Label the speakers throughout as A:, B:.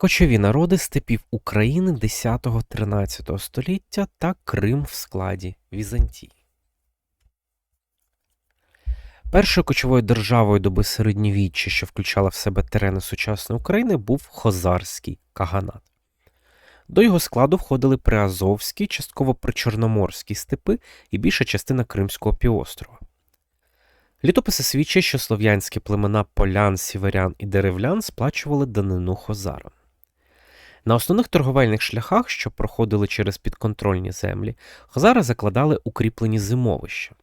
A: Кочові народи степів України 10-13 століття та Крим в складі Візантії. Першою кочовою державою доби середньовіччя, що включала в себе терени сучасної України, був Хозарський каганат. До його складу входили Приазовські, частково причорноморські степи і більша частина Кримського півострова. Літописи свідчать, що слов'янські племена полян, сіверян і деревлян сплачували данину хозарам. На основних торговельних шляхах, що проходили через підконтрольні землі, хозари закладали укріплені зимовища.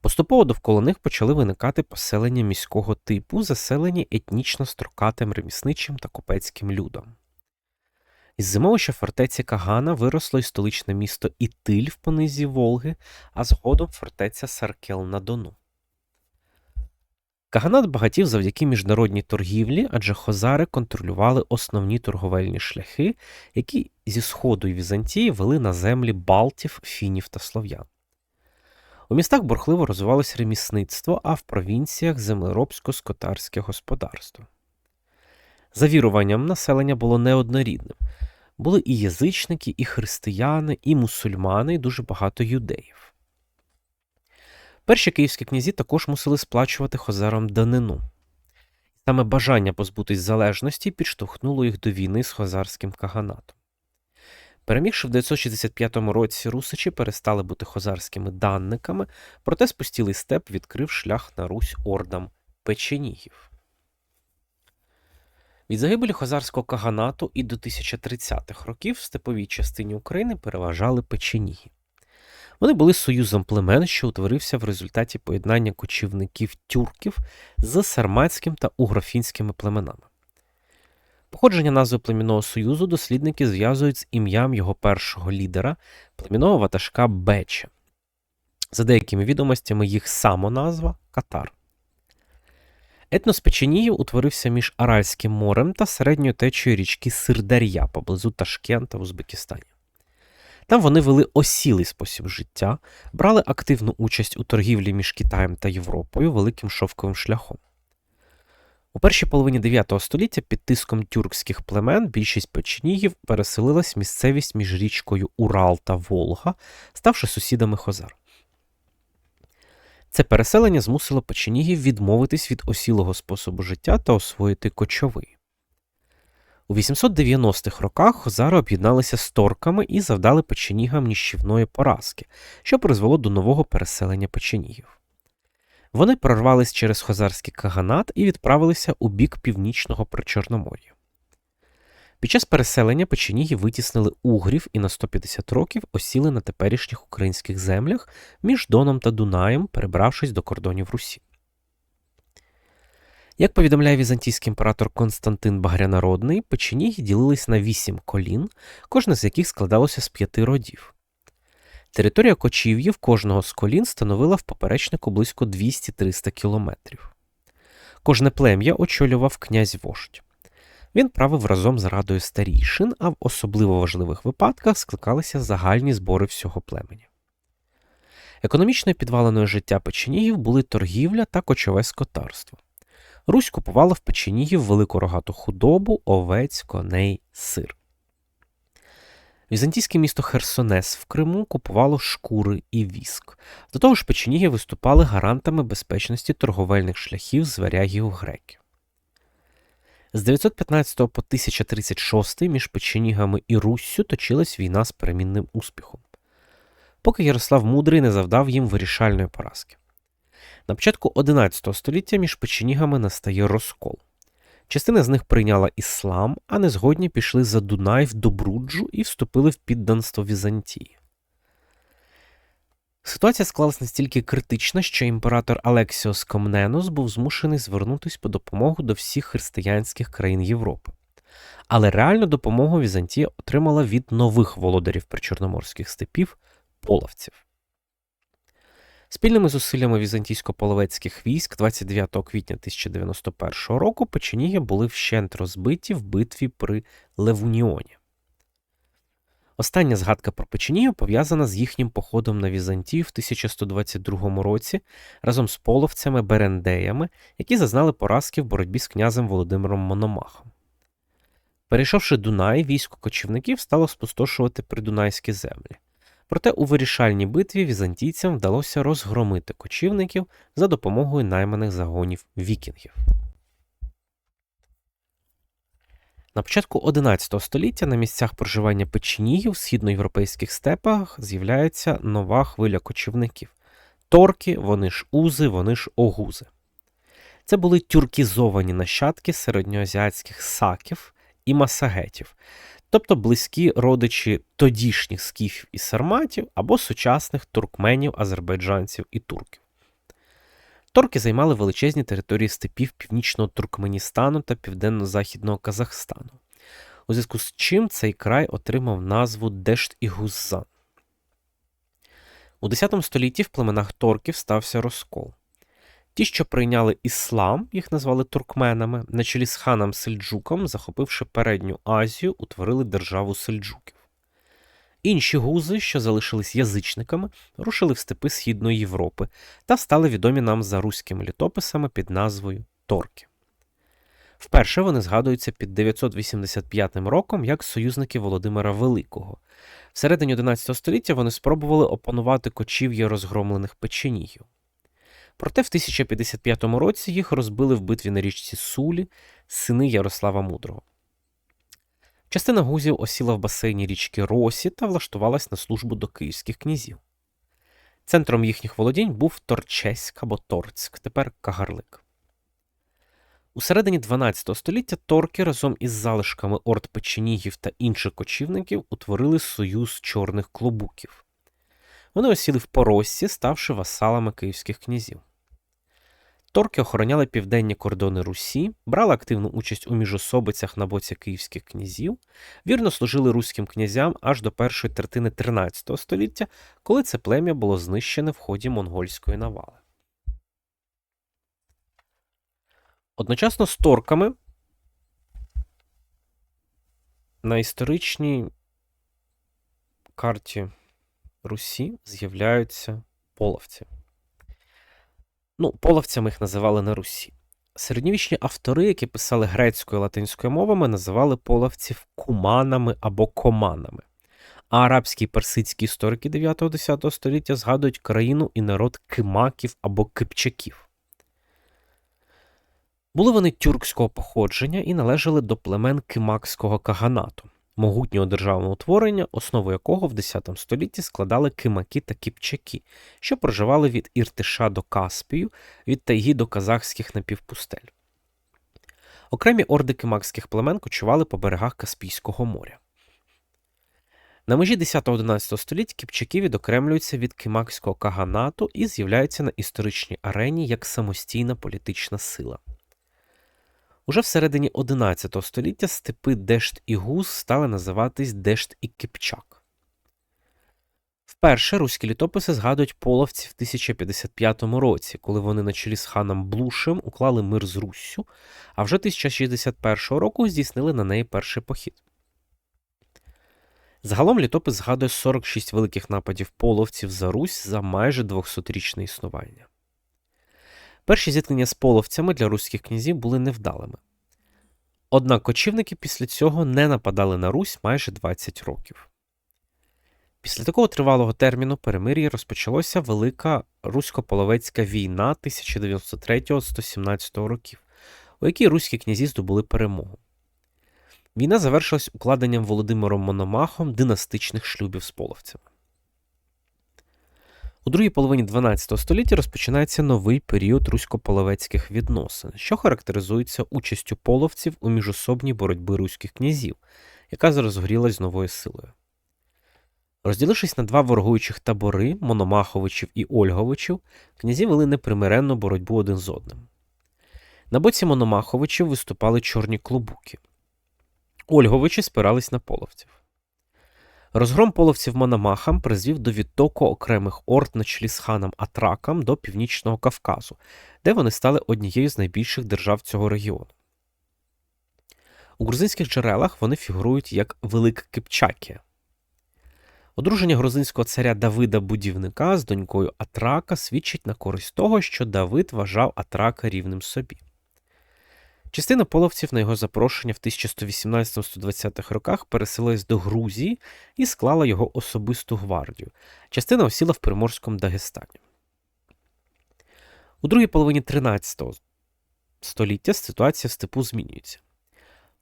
A: Поступово довкола них почали виникати поселення міського типу, заселені етнічно строкатим ремісничим та купецьким людом. Із зимовища фортеці Кагана виросло й столичне місто Ітиль в понизі Волги, а згодом фортеця Саркел на Дону. Каганат багатів завдяки міжнародній торгівлі, адже хозари контролювали основні торговельні шляхи, які зі сходу й Візантії вели на землі Балтів, фінів та слов'ян. У містах бурхливо розвивалось ремісництво, а в провінціях землеробсько-скотарське господарство. За віруванням населення було неоднорідним. Були і язичники, і християни, і мусульмани, і дуже багато юдеїв. Перші київські князі також мусили сплачувати хозарам данину. Саме бажання позбутись залежності підштовхнуло їх до війни з хозарським каганатом. Перемігши в 965 році русичі перестали бути хозарськими данниками, проте спустілий степ відкрив шлях на Русь ордам печенігів. Від загибелі хозарського каганату і до 1030-х років в степовій частині України переважали печеніги. Вони були союзом племен, що утворився в результаті поєднання кочівників тюрків з сарматським та угрофінськими племенами. Походження назви племінного союзу дослідники зв'язують з ім'ям його першого лідера, племінного ватажка Беча. За деякими відомостями, їх самоназва Катар. Етнос Печеніїв утворився між Аральським морем та середньою течією річки Сирдар'я поблизу Ташкента в Узбекистані. Там вони вели осілий спосіб життя, брали активну участь у торгівлі між Китаєм та Європою великим шовковим шляхом. У першій половині 9 століття під тиском тюркських племен більшість печенігів переселилась в місцевість між річкою Урал та Волга, ставши сусідами Хозар. Це переселення змусило печенігів відмовитись від осілого способу життя та освоїти кочовий. У 890-х роках хозари об'єдналися з торками і завдали печенігам ніщівної поразки, що призвело до нового переселення печенігів. Вони прорвались через хозарський каганат і відправилися у бік північного Причорномор'я. Під час переселення печеніги витіснили угрів і на 150 років осіли на теперішніх українських землях між Доном та Дунаєм, перебравшись до кордонів Русі. Як повідомляє візантійський імператор Константин Багрянародний, печеніги ділились на вісім колін, кожне з яких складалося з п'яти родів. Територія кочів'їв кожного з колін становила в поперечнику близько 200-300 кілометрів. Кожне плем'я очолював князь вождь. Він правив разом з радою старішин, а в особливо важливих випадках скликалися загальні збори всього племені. Економічною підваленою життя печенігів були торгівля та кочове скотарство. Русь купувала в печенігів велику рогату худобу, овець, коней, сир. Візантійське місто Херсонес в Криму купувало шкури і віск. До того ж, печеніги виступали гарантами безпечності торговельних шляхів з варягів греків. З 915 по 1036 між печенігами і Руссю точилась війна з перемінним успіхом, поки Ярослав Мудрий не завдав їм вирішальної поразки. На початку 11 століття між печенігами настає розкол. Частина з них прийняла іслам, а незгодні пішли за Дунай в Добруджу і вступили в підданство Візантії. Ситуація склалась настільки критична, що імператор Алексіос Комненос був змушений звернутися по допомогу до всіх християнських країн Європи. Але реальну допомогу Візантія отримала від нових володарів причорноморських степів половців. Спільними зусиллями візантійсько-половецьких військ 29 квітня 1091 року печеніги були вщент розбиті в битві при Левуніоні. Остання згадка про печенігів пов'язана з їхнім походом на Візантію в 1122 році разом з половцями Берендеями, які зазнали поразки в боротьбі з князем Володимиром Мономахом. Перейшовши Дунай, військо кочівників стало спустошувати придунайські землі. Проте у вирішальній битві візантійцям вдалося розгромити кочівників за допомогою найманих загонів вікінгів. На початку XI століття на місцях проживання печенігів в східноєвропейських степах з'являється нова хвиля кочівників. Торки, вони ж узи, вони ж огузи. Це були тюркізовані нащадки середньоазіатських саків і масагетів, тобто близькі родичі тодішніх скіфів і сарматів або сучасних туркменів, азербайджанців і турків. Торки займали величезні території степів північного Туркменістану та південно-західного Казахстану, у зв'язку з чим цей край отримав назву Дешт і Гуззан. У X столітті в племенах торків стався розкол. Ті, що прийняли іслам, їх назвали туркменами, на чолі з ханом Сельджуком, захопивши передню Азію, утворили державу сельджуків. Інші гузи, що залишились язичниками, рушили в степи Східної Європи та стали відомі нам за руськими літописами під назвою Торки. Вперше вони згадуються під 985 роком як союзники Володимира Великого. В середині 11 століття вони спробували опанувати кочів'я розгромлених печенігів. Проте в 1055 році їх розбили в битві на річці Сулі сини Ярослава Мудрого. Частина гузів осіла в басейні річки Росі та влаштувалась на службу до київських князів. Центром їхніх володінь був Торчеськ або Торцьк, тепер Кагарлик. У середині 12 століття торки разом із залишками орд печенігів та інших кочівників утворили союз чорних клобуків. Вони осіли в Пороссі, ставши васалами київських князів. Торки охороняли південні кордони Русі, брали активну участь у міжособицях на боці київських князів, вірно служили руським князям аж до першої третини 13 століття, коли це плем'я було знищене в ході монгольської навали. Одночасно з торками на історичній карті Русі з'являються половці. Ну, половцями їх називали на Русі. Середньовічні автори, які писали грецькою і латинською мовами, називали половців куманами або команами. А арабські і персидські історики 9-10 століття згадують країну і народ кимаків або кипчаків. Були вони тюркського походження і належали до племен Кимакського каганату могутнього державного утворення, основу якого в X столітті складали кимаки та кіпчаки, що проживали від Іртиша до Каспію, від тайги до казахських напівпустель. Окремі орди кимакських племен кочували по берегах Каспійського моря. На межі 10-11 століть кіпчаки відокремлюються від кимакського каганату і з'являються на історичній арені як самостійна політична сила. Уже всередині XI століття степи Дешт і Гуз стали називатись Дешт і Кипчак. Вперше руські літописи згадують половці в 1055 році, коли вони на чолі з ханом Блушем уклали мир з Руссю, а вже 1061 року здійснили на неї перший похід. Загалом літопис згадує 46 великих нападів половців за Русь за майже 200-річне існування. Перші зіткнення з половцями для руських князів були невдалими. Однак кочівники після цього не нападали на Русь майже 20 років. Після такого тривалого терміну перемир'я розпочалася Велика Русько-Половецька війна 1093-117 років, у якій руські князі здобули перемогу. Війна завершилась укладенням Володимиром Мономахом династичних шлюбів з половцями. У другій половині 12 століття розпочинається новий період русько-половецьких відносин, що характеризується участю половців у міжособній боротьбі руських князів, яка розгорілась з новою силою. Розділившись на два ворогуючих табори Мономаховичів і Ольговичів, князі вели непримиренну боротьбу один з одним. На боці Мономаховичів виступали чорні клубуки. Ольговичі спирались на половців. Розгром половців Мономахам призвів до відтоку окремих орд на чолі з ханом Атракам до Північного Кавказу, де вони стали однією з найбільших держав цього регіону. У грузинських джерелах вони фігурують як Велика Кипчакія. Одруження грузинського царя Давида Будівника з донькою Атрака свідчить на користь того, що Давид вважав Атрака рівним собі. Частина половців на його запрошення в 1118-120-х роках переселилась до Грузії і склала його особисту гвардію. Частина осіла в Приморському Дагестані. У другій половині 13 століття ситуація в степу змінюється.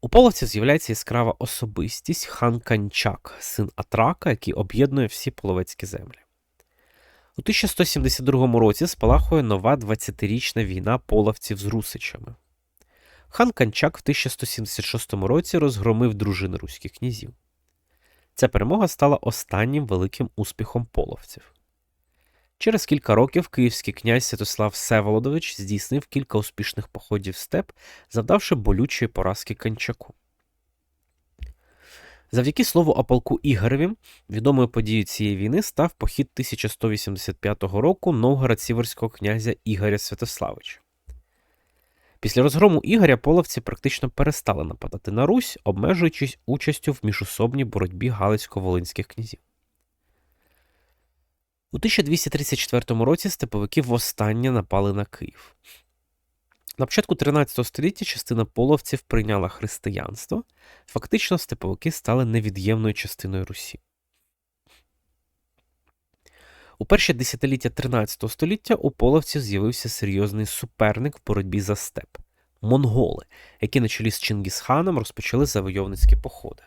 A: У половців з'являється яскрава особистість хан Канчак, син Атрака, який об'єднує всі половецькі землі. У 1172 році спалахує нова 20-річна війна половців з русичами. Хан Канчак в 1176 році розгромив дружини руських князів. Ця перемога стала останнім великим успіхом половців. Через кілька років київський князь Святослав Всеволодович здійснив кілька успішних походів степ, завдавши болючої поразки Канчаку. Завдяки слову о полку Ігореві, відомою подією цієї війни став похід 1185 року новгород-сіверського князя Ігоря Святославича. Після розгрому Ігоря половці практично перестали нападати на Русь, обмежуючись участю в міжособній боротьбі Галицько-Волинських князів. У 1234 році степовики востаннє напали на Київ. На початку 13 століття частина половців прийняла християнство, фактично степовики стали невід'ємною частиною Русі. У перші десятиліття 13 століття у половців з'явився серйозний суперник в боротьбі за степ монголи, які на чолі з Чингісханом розпочали завойовницькі походи.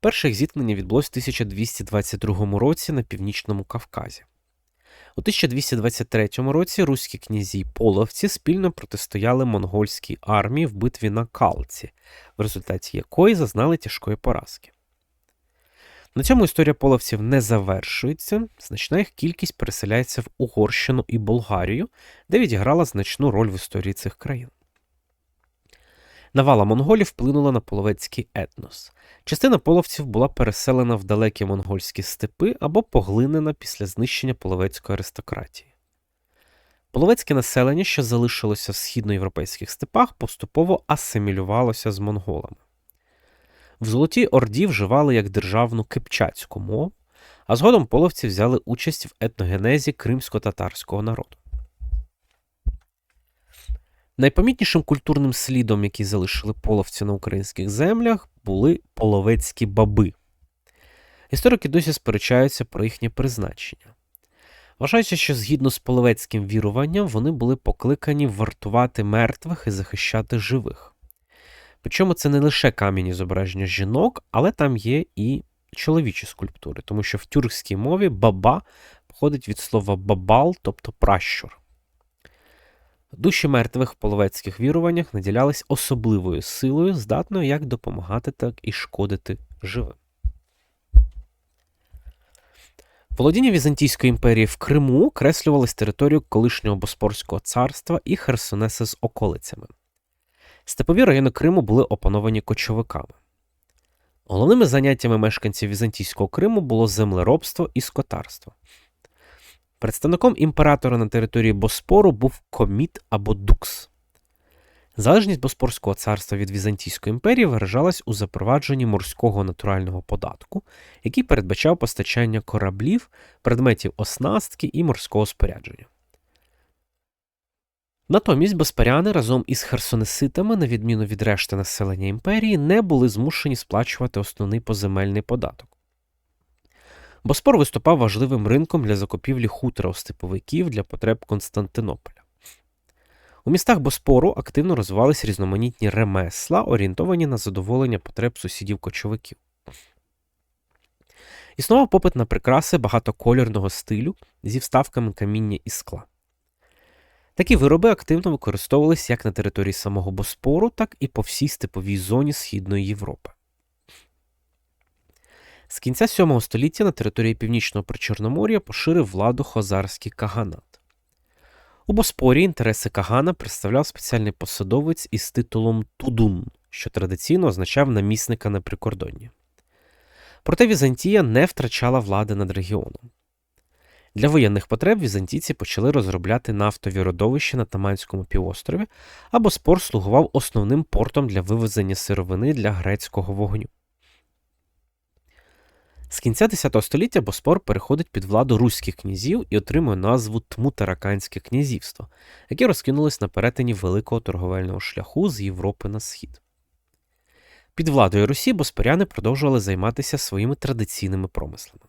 A: Перше зіткнення відбулось в 1222 році на північному Кавказі. У 1223 році руські князі половці спільно протистояли монгольській армії в битві на Калці, в результаті якої зазнали тяжкої поразки. На цьому історія половців не завершується, значна їх кількість переселяється в Угорщину і Болгарію, де відіграла значну роль в історії цих країн. Навала монголів вплинула на половецький етнос. Частина половців була переселена в далекі монгольські степи або поглинена після знищення половецької аристократії. Половецьке населення, що залишилося в східноєвропейських степах, поступово асимілювалося з монголами. В Золотій Орді вживали як державну кипчацьку мову, а згодом половці взяли участь в етногенезі кримсько-татарського народу. Найпомітнішим культурним слідом, який залишили половці на українських землях, були половецькі баби. Історики досі сперечаються про їхнє призначення. Вважається, що згідно з половецьким віруванням вони були покликані вартувати мертвих і захищати живих. Причому це не лише кам'яні зображення жінок, але там є і чоловічі скульптури, тому що в тюркській мові баба походить від слова бабал, тобто пращур. Душі мертвих в половецьких віруваннях наділялись особливою силою, здатною як допомагати, так і шкодити живим. Володіння Візантійської імперії в Криму креслювалось територію колишнього Боспорського царства і Херсонеса з околицями. Степові райони Криму були опановані кочовиками. Головними заняттями мешканців Візантійського Криму було землеробство і скотарство. Представником імператора на території Боспору був коміт або дукс. Залежність Боспорського царства від Візантійської імперії виражалась у запровадженні морського натурального податку, який передбачав постачання кораблів, предметів оснастки і морського спорядження. Натомість Боспаряни разом із херсонеситами, на відміну від решти населення імперії, не були змушені сплачувати основний поземельний податок. Боспор виступав важливим ринком для закупівлі хутора у степовиків для потреб Константинополя. У містах Боспору активно розвивалися різноманітні ремесла, орієнтовані на задоволення потреб сусідів кочовиків. Існував попит на прикраси багатокольорного стилю зі вставками каміння і скла. Такі вироби активно використовувалися як на території самого Боспору, так і по всій степовій зоні Східної Європи. З кінця 7 століття на території Північного Причорномор'я поширив владу хозарський каганат. У Боспорі інтереси Кагана представляв спеціальний посадовець із титулом Тудун, що традиційно означав намісника на прикордонні. Проте Візантія не втрачала влади над регіоном. Для воєнних потреб візантійці почали розробляти нафтові родовища на Таманському півострові, а Боспор слугував основним портом для вивезення сировини для грецького вогню. З кінця X століття Боспор переходить під владу руських князів і отримує назву Тмутараканське князівство, яке розкинулось на перетині великого торговельного шляху з Європи на схід. Під владою Русі боспоряни продовжували займатися своїми традиційними промислами.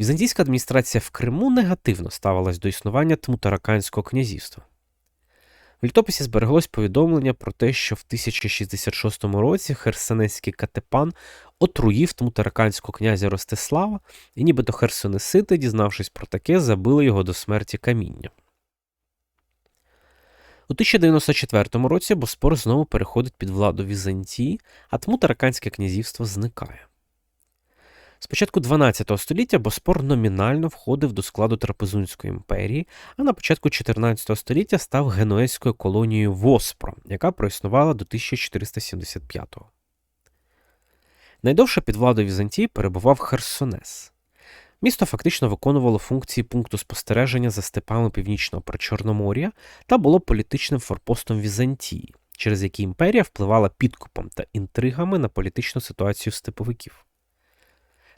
A: Візантійська адміністрація в Криму негативно ставилась до існування Тмутараканського князівства. В літописі збереглось повідомлення про те, що в 1066 році херсонецький катепан отруїв тмутараканського князя Ростислава, і нібито херсонесити, дізнавшись про таке, забили його до смерті каміння. У 1094 році Боспор знову переходить під владу Візантії, а Тмутараканське князівство зникає. З початку 12 століття Боспор номінально входив до складу Трапезунської імперії, а на початку 14 століття став генуезькою колонією Воспро, яка проіснувала до 1475-го. Найдовше під владою Візантії перебував Херсонес. Місто фактично виконувало функції пункту спостереження за степами північного Причорномор'я та було політичним форпостом Візантії, через який імперія впливала підкупом та інтригами на політичну ситуацію степовиків.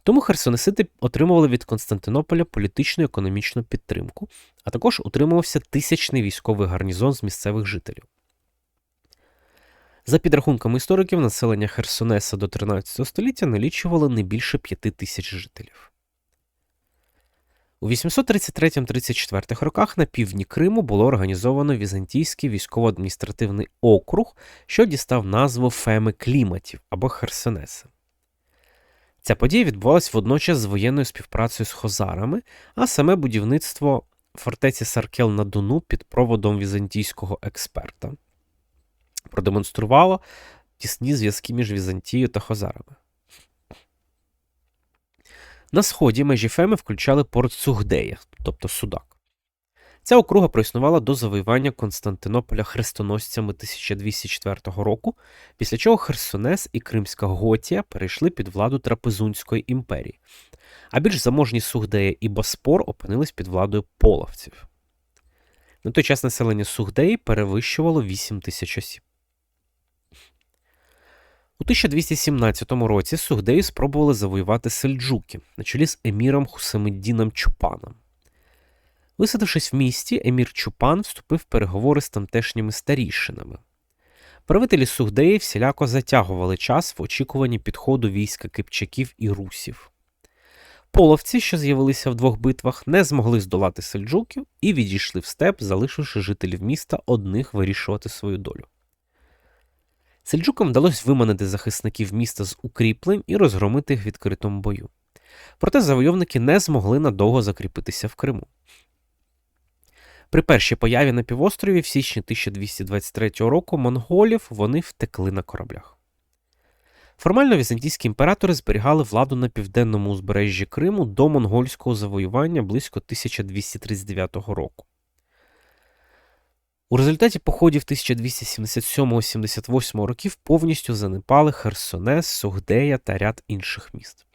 A: Тому херсонесити отримували від Константинополя політичну і економічну підтримку, а також утримувався тисячний військовий гарнізон з місцевих жителів. За підрахунками істориків, населення Херсонеса до 13 століття налічувало не більше 5 тисяч жителів. У 833-34 роках на півдні Криму було організовано Візантійський військово-адміністративний округ, що дістав назву Феми Кліматів або Херсонеса. Ця подія відбувалась водночас з воєнною співпрацею з хозарами, а саме будівництво фортеці Саркел на Дону під проводом візантійського експерта продемонструвало тісні зв'язки між Візантією та хозарами. На сході межі Феми включали порт Сугдея, тобто Судак. Ця округа проіснувала до завоювання Константинополя хрестоносцями 1204 року, після чого Херсонес і Кримська Готія перейшли під владу Трапезунської імперії, а більш заможні Сугдея і Боспор опинились під владою половців. На той час населення Сугдеї перевищувало 8 тисяч осіб. У 1217 році Сугдеї спробували завоювати сельджуки на чолі з еміром Хусамеддіном Чупаном. Висадившись в місті, Емір Чупан вступив в переговори з тамтешніми старішинами. Правителі Сугдеї всіляко затягували час в очікуванні підходу війська кипчаків і русів. Половці, що з'явилися в двох битвах, не змогли здолати сельджуків і відійшли в степ, залишивши жителів міста одних вирішувати свою долю. Сельджукам вдалося виманити захисників міста з укріплень і розгромити їх в відкритому бою. Проте завойовники не змогли надовго закріпитися в Криму. При першій появі на півострові в січні 1223 року монголів вони втекли на кораблях. Формально візантійські імператори зберігали владу на південному узбережжі Криму до монгольського завоювання близько 1239 року. У результаті походів 1277-78 років повністю занепали Херсонес, Сугдея та ряд інших міст.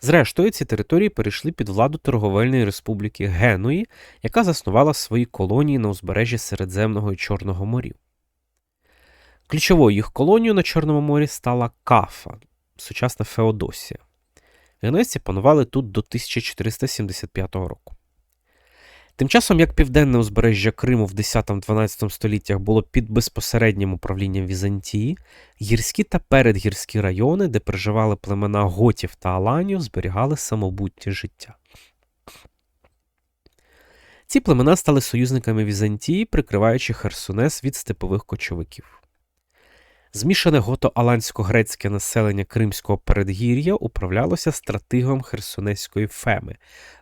A: Зрештою, ці території перейшли під владу торговельної республіки Генуї, яка заснувала свої колонії на узбережжі Середземного і Чорного морів. Ключовою їх колонією на Чорному морі стала Кафа, сучасна Феодосія. Генесці панували тут до 1475 року. Тим часом, як південне узбережжя Криму в 10-12 століттях було під безпосереднім управлінням Візантії, гірські та передгірські райони, де проживали племена готів та аланів, зберігали самобутнє життя. Ці племена стали союзниками Візантії, прикриваючи Херсонес від степових кочовиків. Змішане гото-алансько-грецьке населення Кримського передгір'я управлялося стратигом Херсонеської феми,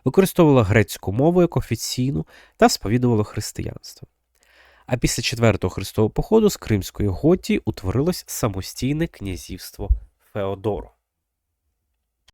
A: використовувало грецьку мову як офіційну та сповідувало християнство. А після четвертого христового походу з Кримської Готії утворилось самостійне князівство Феодоро.